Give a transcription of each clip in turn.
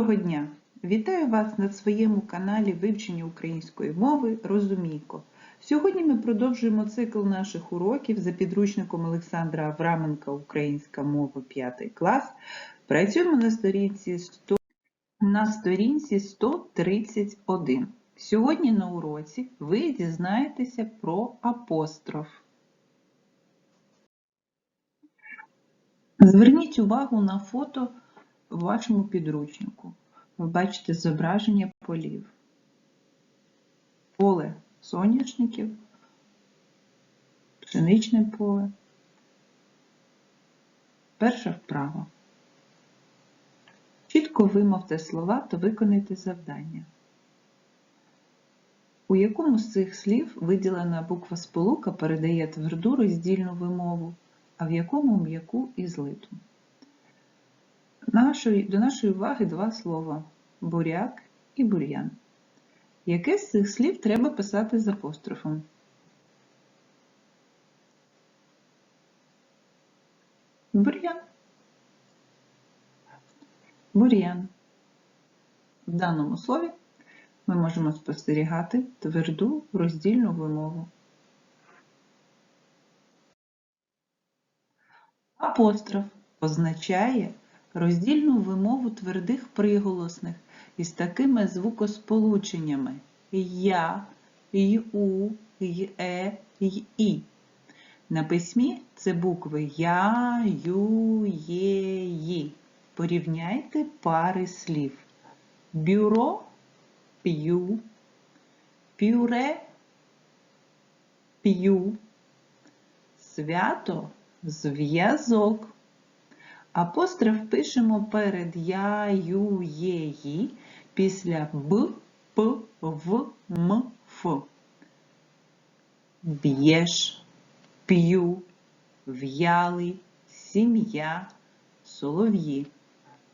Доброго дня! Вітаю вас на своєму каналі вивчення української мови Розумійко. Сьогодні ми продовжуємо цикл наших уроків за підручником Олександра Авраменка Українська мова 5 клас. Працюємо на сторінці 100, на сторінці 131. Сьогодні на уроці ви дізнаєтеся про апостроф. Зверніть увагу на фото в вашому підручнику. Ви бачите зображення полів. Поле соняшників, пшеничне поле. Перша вправа. Чітко вимовте слова та виконайте завдання. У якому з цих слів виділена буква сполука передає тверду роздільну вимову, а в якому м'яку і злиту? Нашої, до нашої уваги два слова буряк і бур'ян. Яке з цих слів треба писати з апострофом? Бур'ян. Бур'ян. В даному слові ми можемо спостерігати тверду роздільну вимову. Апостроф означає роздільну вимову твердих приголосних із такими звукосполученнями я, ю, є, й, і. На письмі це букви Я, Ю, Є, Ї. Порівняйте пари слів. Бюро п'ю, пюре п'ю, свято зв'язок. Апостроф пишемо перед я, ю, є, ї, після б, п, в, м, ф. Б'єш, п'ю, в'ялий, сім'я, солов'ї.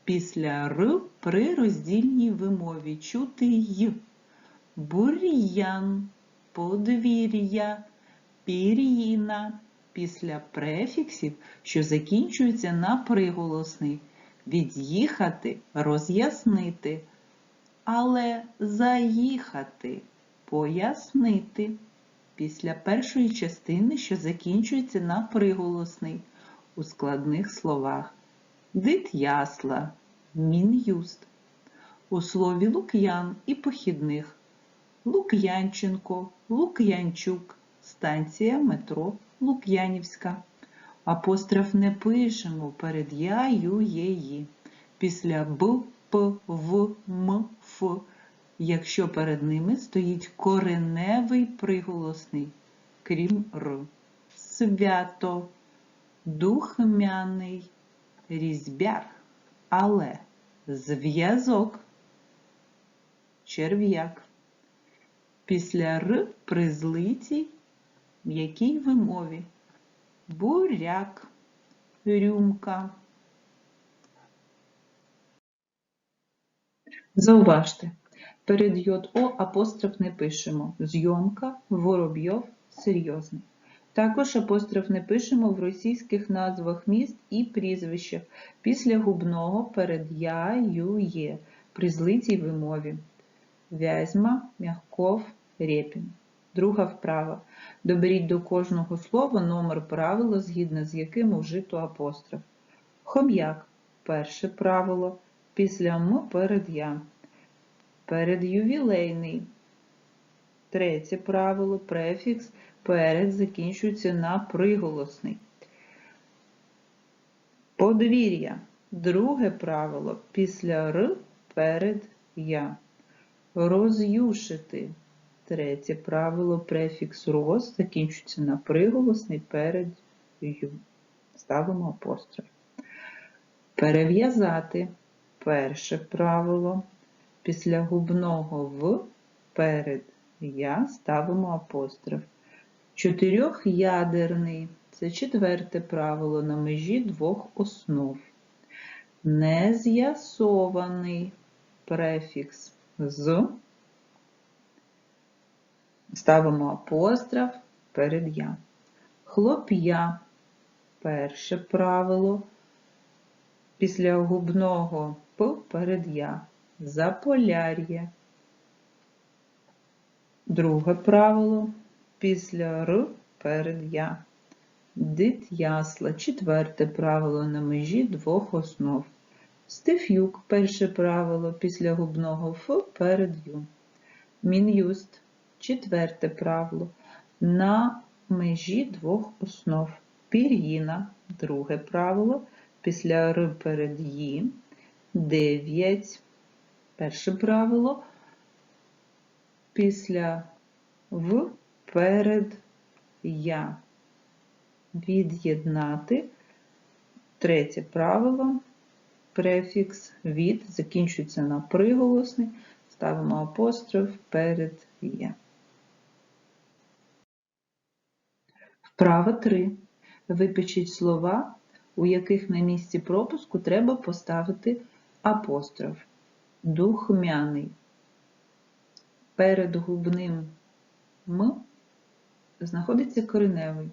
Після р при роздільній вимові чути й. Бур'ян, подвір'я, пір'їна після префіксів, що закінчуються на приголосний. Від'їхати, роз'яснити. Але заїхати, пояснити. Після першої частини, що закінчується на приголосний у складних словах. Дит'ясла, мін'юст. У слові лук'ян і похідних. Лук'янченко, Лук'янчук, станція метро Лук'янівська. Апостроф не пишемо перед я, ю, є, ї. Після б, п, в, м, ф, якщо перед ними стоїть кореневий приголосний, крім р. Свято, духмяний, різьбяр, але зв'язок, черв'як. Після р при злитій м'якій вимові. Буряк, рюмка. Зауважте, перед йод О апостроф не пишемо. Зйомка, воробйов, серйозний. Також апостроф не пишемо в російських назвах міст і прізвищах після губного перед я, ю, є при злитій вимові. Вязьма, Мягков, Рєпін. Друга вправа. Доберіть до кожного слова номер правила, згідно з яким вжито апостроф. Хом'як. Перше правило. Після М перед я. Перед ювілейний. Третє правило. Префікс перед закінчується на приголосний. Подвір'я. Друге правило. Після Р перед я. Роз'юшити. Третє правило префікс роз закінчується на приголосний перед ю. Ставимо апостроф. Перев'язати перше правило. Після губного в перед я ставимо апостроф. Чотирьохядерний це четверте правило на межі двох основ. Нез'ясований префікс з Ставимо апостроф перед я. Хлоп'я. Перше правило. після губного П перед Я. Заполяр'я. Друге правило після Р перед Я. Дит'ясла. Четверте правило на межі двох основ. Стефюк. Перше правило після губного Ф перед Ю. Мін'юст. Четверте правило на межі двох основ. Пір'їна. Друге правило після Р перед Ї. Дев'ять. Перше правило після В перед Я. Від'єднати. Третє правило. Префікс від закінчується на приголосний. Ставимо апостроф перед є. Вправа 3. Випишіть слова, у яких на місці пропуску треба поставити апостроф. Духмяний. Перед губним М знаходиться кореневий.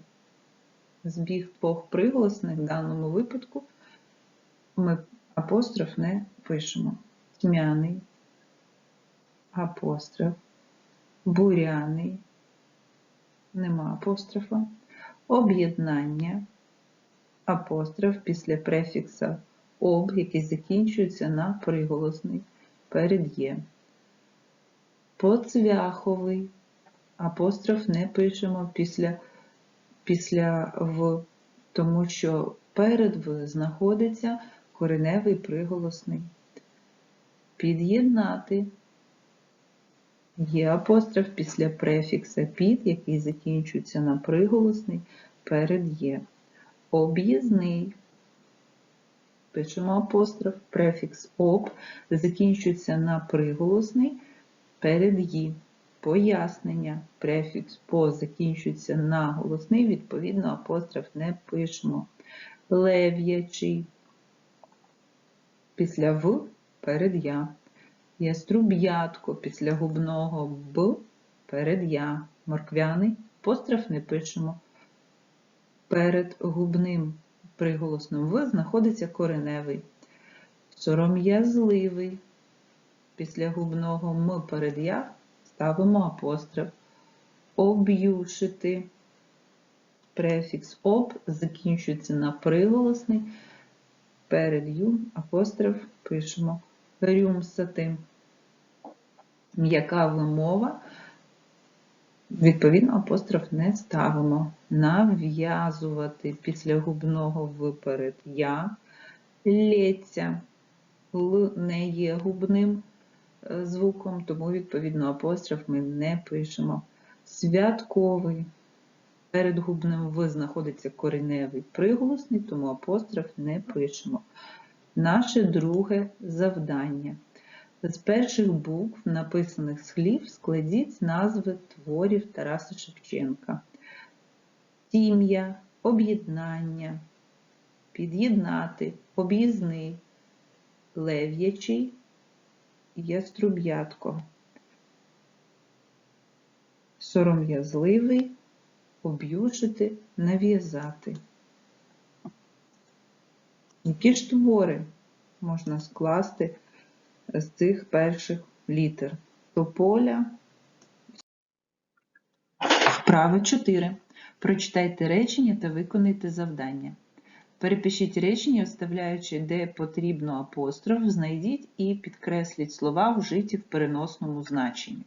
Збіг двох приголосних в даному випадку ми апостроф не пишемо. Тьмяний, апостроф, буряний, нема апострофа, об'єднання, апостроф після префікса об, який закінчується на приголосний перед є. Поцвяховий, апостроф не пишемо після, після в, тому що перед в знаходиться кореневий приголосний. Під'єднати є апостроф після префікса під, який закінчується на приголосний перед є. Об'їзний. Пишемо апостроф, префікс об закінчується на приголосний перед «ї». Пояснення. Префікс по закінчується на голосний, відповідно, апостроф не пишемо. Лев'ячий. Після В перед Я. Яструб'ятко після губного Б перед Я. Морквяний апостроф не пишемо. Перед губним приголосним В знаходиться кореневий. Сором'язливий. Після губного М перед Я ставимо апостроф. Об'юшити. Префікс об закінчується на приголосний. Перед ю апостроф пишемо рюмсати. М'яка вимова, відповідно, апостроф не ставимо. Нав'язувати після губного виперед я. Лється. Л не є губним е, звуком, тому, відповідно, апостроф ми не пишемо. Святковий. Перед губним В знаходиться кореневий приголосний, тому апостроф не пишемо. Наше друге завдання. З перших букв написаних слів складіть назви творів Тараса Шевченка. Тім'я, об'єднання, під'єднати, об'їзний, лев'ячий, яструб'ятко, сором'язливий, об'юшити, нав'язати. Які ж твори можна скласти з цих перших літер? Тополя. Вправа 4. Прочитайте речення та виконайте завдання. Перепишіть речення, вставляючи, де потрібно апостроф, знайдіть і підкресліть слова, вжиті в переносному значенні.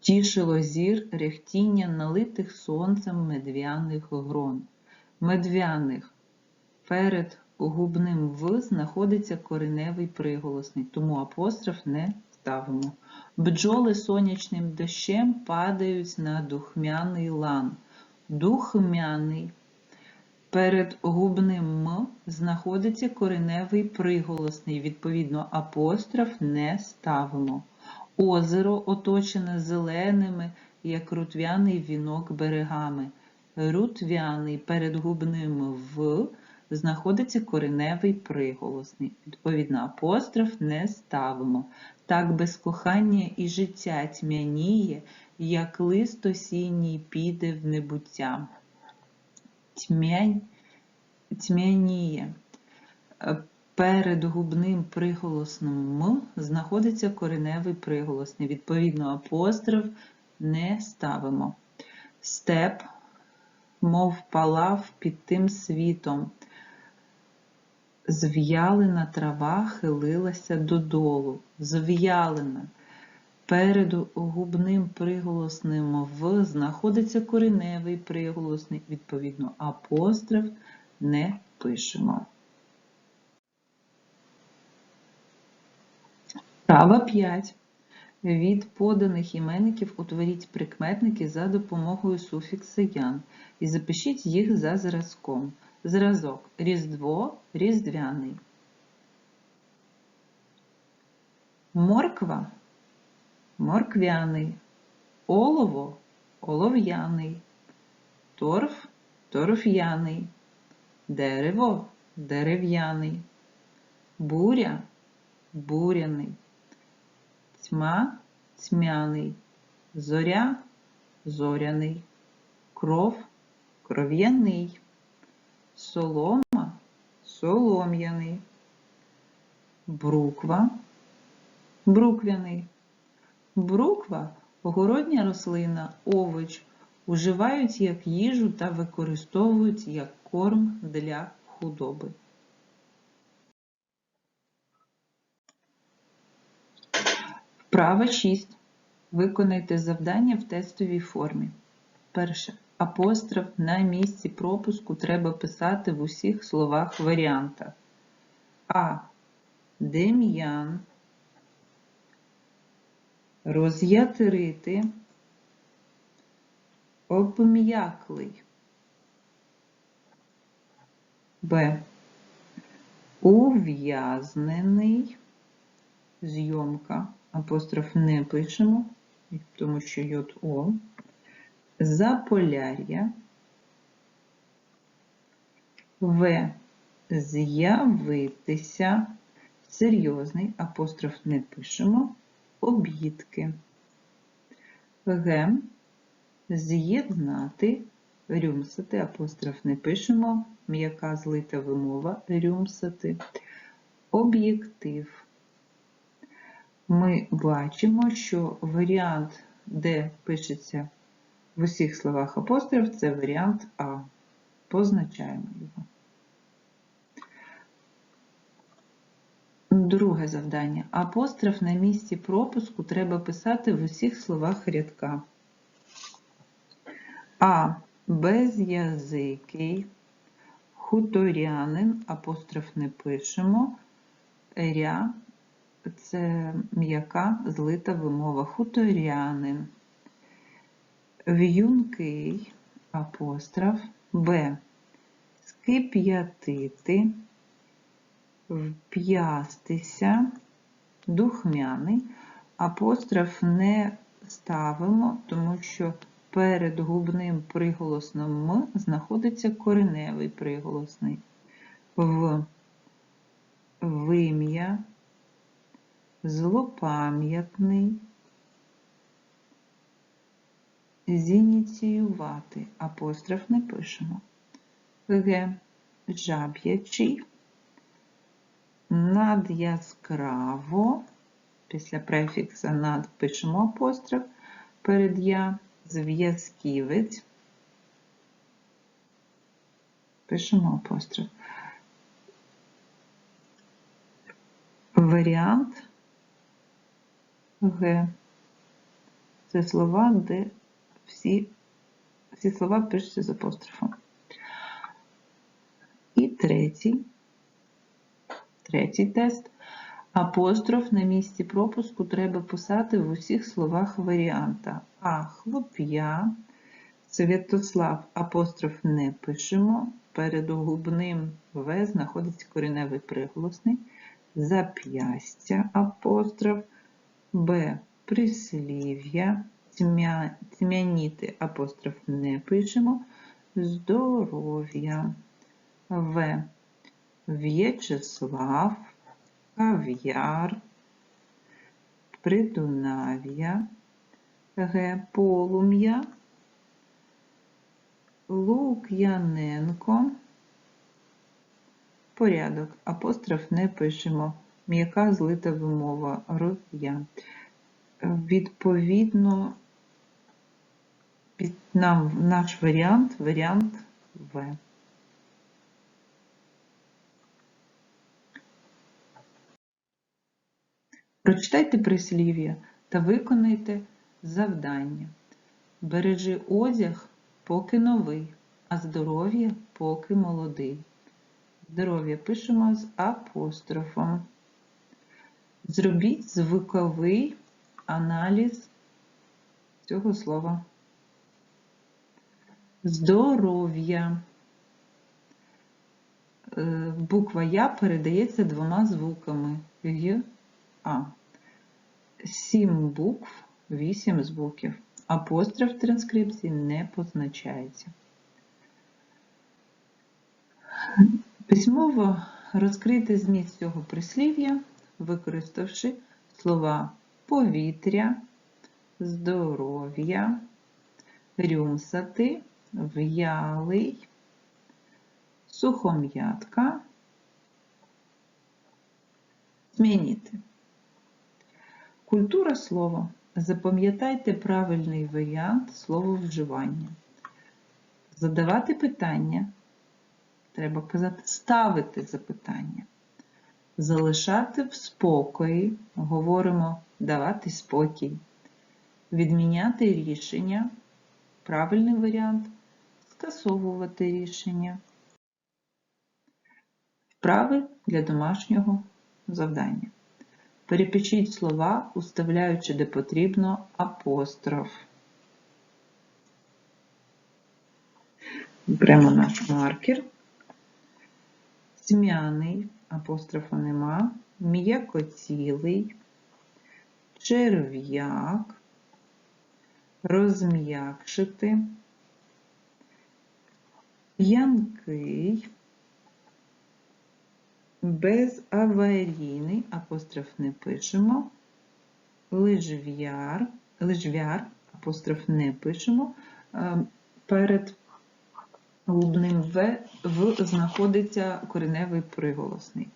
Тішило зір рехтіння налитих сонцем медвяних грон. Медвяних перед губним В знаходиться кореневий приголосний, тому апостроф не ставимо. Бджоли сонячним дощем падають на духмяний лан. Духмяний. Перед губним М знаходиться кореневий приголосний, відповідно, апостроф не ставимо. Озеро оточене зеленими, як рутвяний вінок берегами. Рутвяний перед губним В знаходиться кореневий приголосний. Відповідно, апостроф не ставимо. Так без кохання і життя тьмяніє, як лист осінній піде в небуття. Тьмянь, тьмяніє. Перед губним приголосним м знаходиться кореневий приголосний. Відповідно, апостроф не ставимо. Степ, мов палав під тим світом. Зв'ялина трава хилилася додолу. Зв'ялина. Перед губним приголосним в знаходиться кореневий приголосний. Відповідно, апостроф не пишемо. Права 5. Від поданих іменників утворіть прикметники за допомогою суфікса ян і запишіть їх за зразком. Зразок Різдво, Різдвяний. Морква морквяний. Олово олов'яний. Торф торф'яний. Дерево дерев'яний. Буря буряний. Тьма тьмяний. Зоря зоряний. Кров кров'яний. Солома солом'яний. Бруква бруквяний. Бруква огородня рослина, овоч, уживають як їжу та використовують як корм для худоби. Вправа 6. Виконайте завдання в тестовій формі. Перше. Апостроф на місці пропуску треба писати в усіх словах варіанта. А. Дем'ян. Роз'ятрити. Обм'яклий. Б. Ув'язнений. Зйомка. Апостроф не пишемо, тому що йод О. Заполяр'я. В. З'явитися. Серйозний. Апостроф не пишемо. Об'їдки. Г. З'єднати. Рюмсати. Апостроф не пишемо. М'яка злита вимова. Рюмсати. Об'єктив ми бачимо, що варіант, де пишеться в усіх словах апостроф, це варіант А. Позначаємо його. Друге завдання. Апостроф на місці пропуску треба писати в усіх словах рядка. А. Безязикий, хуторянин, апостроф не пишемо, ря це м'яка злита вимова хуторянин. В'юнкий апостроф Б. Скип'ятити, вп'ястися, духмяний. Апостроф не ставимо, тому що перед губним приголосним М знаходиться кореневий приголосний. В вим'я злопам'ятний, зініціювати, апостроф не пишемо. Г. Жаб'ячий, надяскраво, після префікса над пишемо апостроф, перед я, зв'язківець, пишемо апостроф. Варіант Г. Це слова, де всі, всі слова пишуться з апострофом. І третій, третій тест. Апостроф на місці пропуску треба писати в усіх словах варіанта. А. Хлоп'я. Святослав апостроф не пишемо. Перед губним В знаходиться кореневий приголосний. Зап'ястя апостроф. Б. Прислів'я. Тьмя, тьмяніти апостроф не пишемо. Здоров'я. В. В'ячеслав. Кав'яр. Придунав'я. Г. Полум'я. Лук'яненко. Порядок. Апостроф не пишемо. М'яка злита вимова. Р. Відповідно, нам наш варіант, варіант В. Прочитайте прислів'я та виконайте завдання. Бережи одяг, поки новий, а здоров'я поки молодий. Здоров'я пишемо з апострофом. Зробіть звуковий аналіз цього слова. Здоров'я. Е, Буква Я передається двома звуками Й, А. Сім букв, вісім звуків. Апостроф в транскрипції не позначається. Письмово розкрити зміст цього прислів'я, використавши слова повітря, здоров'я, рюмсати, в'ялий, сухом'ятка, змінити. Культура слова. Запам'ятайте правильний варіант слововживання. Задавати питання. Треба казати, ставити запитання. Залишати в спокої, говоримо давати спокій. Відміняти рішення. Правильний варіант скасовувати рішення. Вправи для домашнього завдання. Перепишіть слова, уставляючи де потрібно апостроф. Беремо наш маркер. Тьмяний, апострофа нема, м'якоцілий, черв'як, розм'якшити, п'янкий, безаварійний, апостроф не пишемо, лижв'яр, лижв'яр, апостроф не пишемо, перед губним В, в знаходиться кореневий приголосний.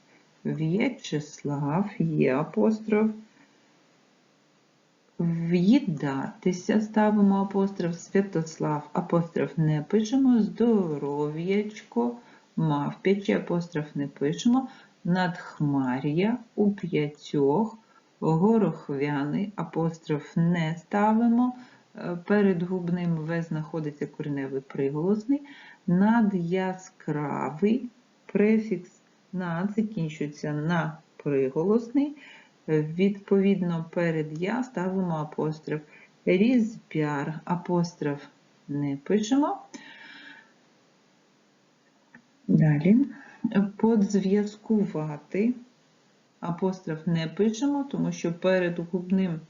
В'ячеслав, є апостроф. В'їдатися ставимо апостроф, Святослав, апостроф не пишемо, здоров'ячко, мавпячі, апостроф не пишемо, надхмар'я, у п'ятьох, горохвяний, апостроф не ставимо, перед губним В знаходиться кореневий приголосний, надяскравий, префікс над закінчується на приголосний. Відповідно, перед я ставимо апостроф. Різбяр, апостроф не пишемо. Далі. Подзв'язкувати. Апостроф не пишемо, тому що перед губним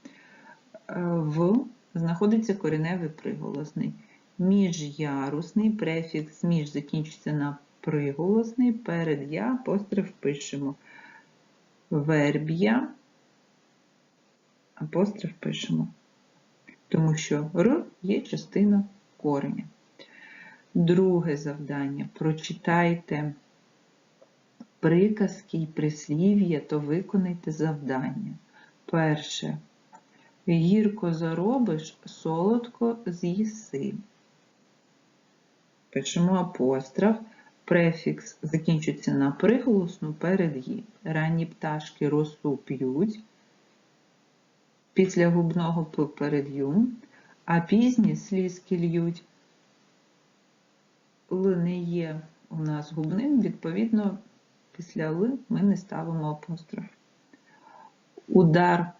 В знаходиться кореневий приголосний. Міжярусний префікс між закінчується на приголосний, перед я апостроф пишемо. Верб'я, апостроф пишемо, тому що Р є частина кореня. Друге завдання. Прочитайте приказки і прислів'я, то виконайте завдання. Перше. Гірко заробиш, солодко з'їси. Пишемо апостроф. Префікс закінчується на приголосну перед «ї». Ранні пташки росу п'ють, після губного п а пізні слізки льють. Л не є у нас губним, відповідно, після Л ми не ставимо апостроф. Удар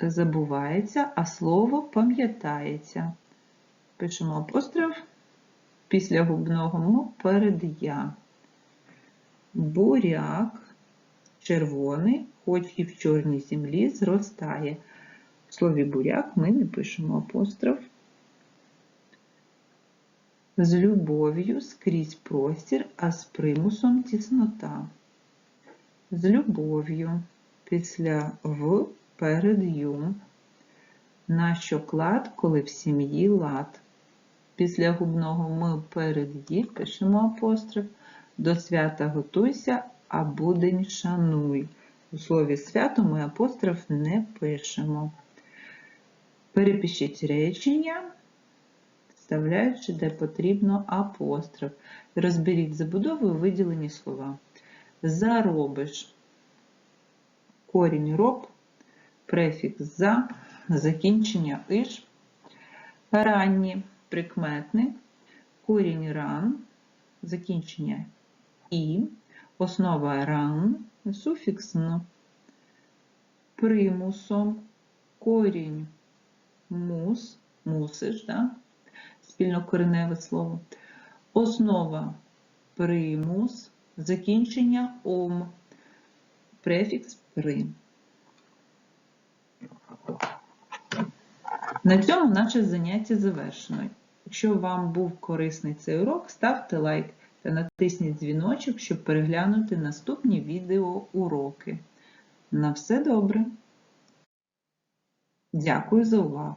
забувається, а слово пам'ятається. Пишемо апостроф після губного м перед я. Буряк червоний, хоч і в чорній землі, зростає. Слові буряк ми не пишемо апостроф. З любов'ю скрізь простір, а з примусом тіснота. З любов'ю після в перед ю. Нащо клад, коли в сім'ї лад. Після губного ми перед «ї» пишемо апостроф. До свята готуйся, а будень шануй. У слові свято ми апостроф не пишемо. Перепишіть речення, вставляючи, де потрібно апостроф. Розберіть забудову і виділені слова. Заробиш. Корінь роб, префікс за, закінчення иш. Ранні прикметник, корінь ран, закінчення і, основа ран, суфікс н. Примусом, корінь мус, мусиш, да? спільнокореневе слово. Основа примус, закінчення ом, префікс при. На цьому наше заняття завершено. Якщо вам був корисний цей урок, ставте лайк та натисніть дзвіночок, щоб переглянути наступні відеоуроки. На все добре! Дякую за увагу!